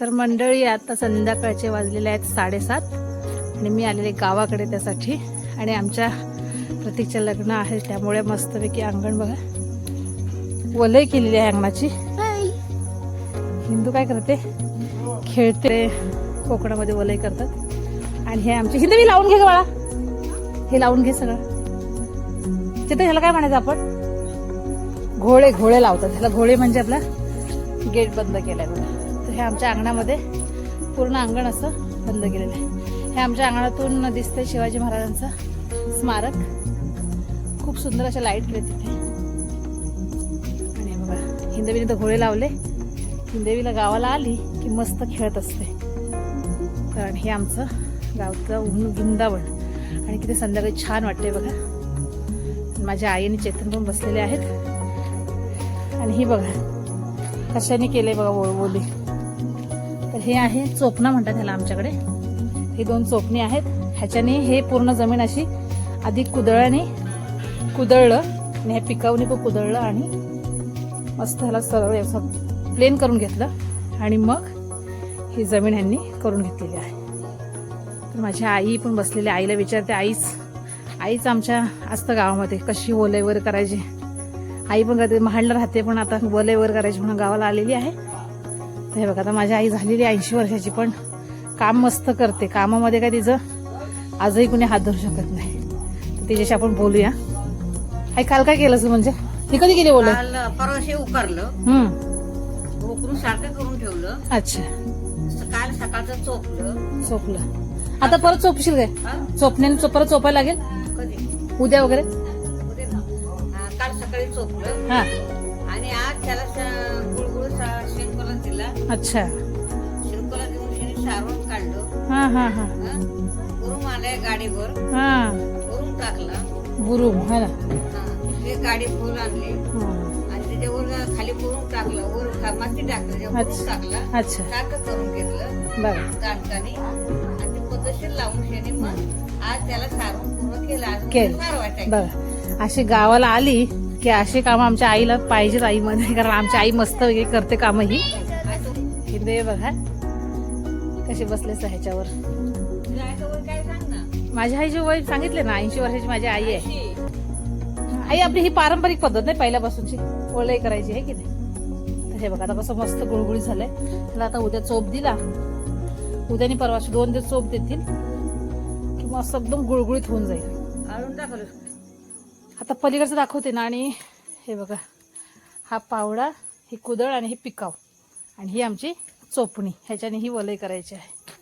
तर मंडळी आता संध्याकाळचे वाजलेले आहेत साडेसात. आणि मी आलेले गावाकडे त्यासाठी. आणि आमच्या प्रतीकचं लग्न आहे त्यामुळे मस्तपैकी अंगण बघा. वलय केलेली आहे अंगणाची. हिंदू काय करते? खेळते. कोकणामध्ये वलय करतात. आणि हे आमचे हिंदू मी लावून घे बाळा. हे लावून घे सगळं. तिथे ह्याला काय म्हणायचं आपण? घोळे घोळे लावतात. ह्याला घोळे म्हणजे आपला गेट बंद केलाय बघा. हे आमच्या अंगणामध्ये पूर्ण अंगण असं बंद केलेलं आहे. हे आमच्या अंगणातून दिसतंय शिवाजी महाराजांचं स्मारक. खूप सुंदर अशा लाइट केले तिथे. आणि बघा हिंदवीने तर घोडे लावले. हिंदवीला गावाला आली की मस्त खेळत असते. कारण हे आमचं गावचं वृंदावन. आणि किती संध्याकाळी छान वाटते बघा. माझ्या आई आणि चेतन पण बसलेले आहेत. आणि ही बघा कशाने केले बघा ओळवोली तर हे आहे चोपणा म्हणतात ह्याला आमच्याकडे. हे दोन चोपणे आहेत. ह्याच्याने हे पूर्ण जमीन अशी आधी कुदळाने कुदळलं आणि हे पिकावणी पण कुदळलं आणि मस्त ह्याला सरळ असं प्लेन करून घेतलं आणि मग ही जमीन ह्यांनी करून घेतलेली आहे. तर माझ्या आई पण बसलेली आईला विचारते आईच आईच आमच्या असतं गावामध्ये. कशी ओले वगैरे करायची? आई पण करते महाडला राहते पण आता ओले वगैरे करायची म्हणून गावाला आलेली आहे. हे बघा आता माझी आई झालेली ऐंशी वर्षाची पण काम मस्त करते. कामामध्ये काय तिचं आजही कुणी हात धरू शकत नाही. तिच्याशी आपण बोलूया. आई काल काय केलंस गं म्हणजे? ती कधी गेली बोल काल परवाशे उकारलं. हम्म. उकरून सारखं करून ठेवलं. अच्छा. काल सकाळचं चोपलं. चोपलं. आता परत चोपशील काय? चोपण्याने परत चोपायला लागेल? कधी? उद्या वगैरे? काल सकाळी चोपलं. आणि आज त्याला अच्छा. काढलं. हा हा हा. हा? गुरुम आलाय गाडीवर. हा. गुरुम टाकला. है ना. हा. ते गाडी फुल आणली. आणि त्याच्यावर खाली पुरून टाकलं. वर माती टाकलं. टाकला. अच्छा. सारखं करून घेतलं. गाणकाने आणि ते पद्धतशीर लावून मग आज त्याला सारवून पूर्ण केलं. आज. सारवायचं अशी गावाला आली की अशी कामं आमच्या आईला पाहिजेत आईमध्ये. कारण आमची आई मस्त वगैरे करते कामं ही. हिंदे बघा. कशी बसलेच ह्याच्यावर. माझ्या आईची वय सांगितले ना ऐंशी वर्षाची माझी आई आहे. आई आपली ही पारंपरिक पद्धत नाही पहिल्यापासूनची. ओळई करायची आहे की नाही? हे बघा आता कसं मस्त गुळगुळी झालंय. त्याला आता उद्या चोप दिला. उद्यानी परवाशी दोन दिवस चोप देतील. की मस्त एकदम गुळगुळीत होऊन जाईल. आता पलीकडचं दाखवते ना आणि हे बघा हा पावडा ही कुदळ आणि ही पिकाव. आणि ही आमची चोपणी ह्याच्याने ही वलय करायची आहे.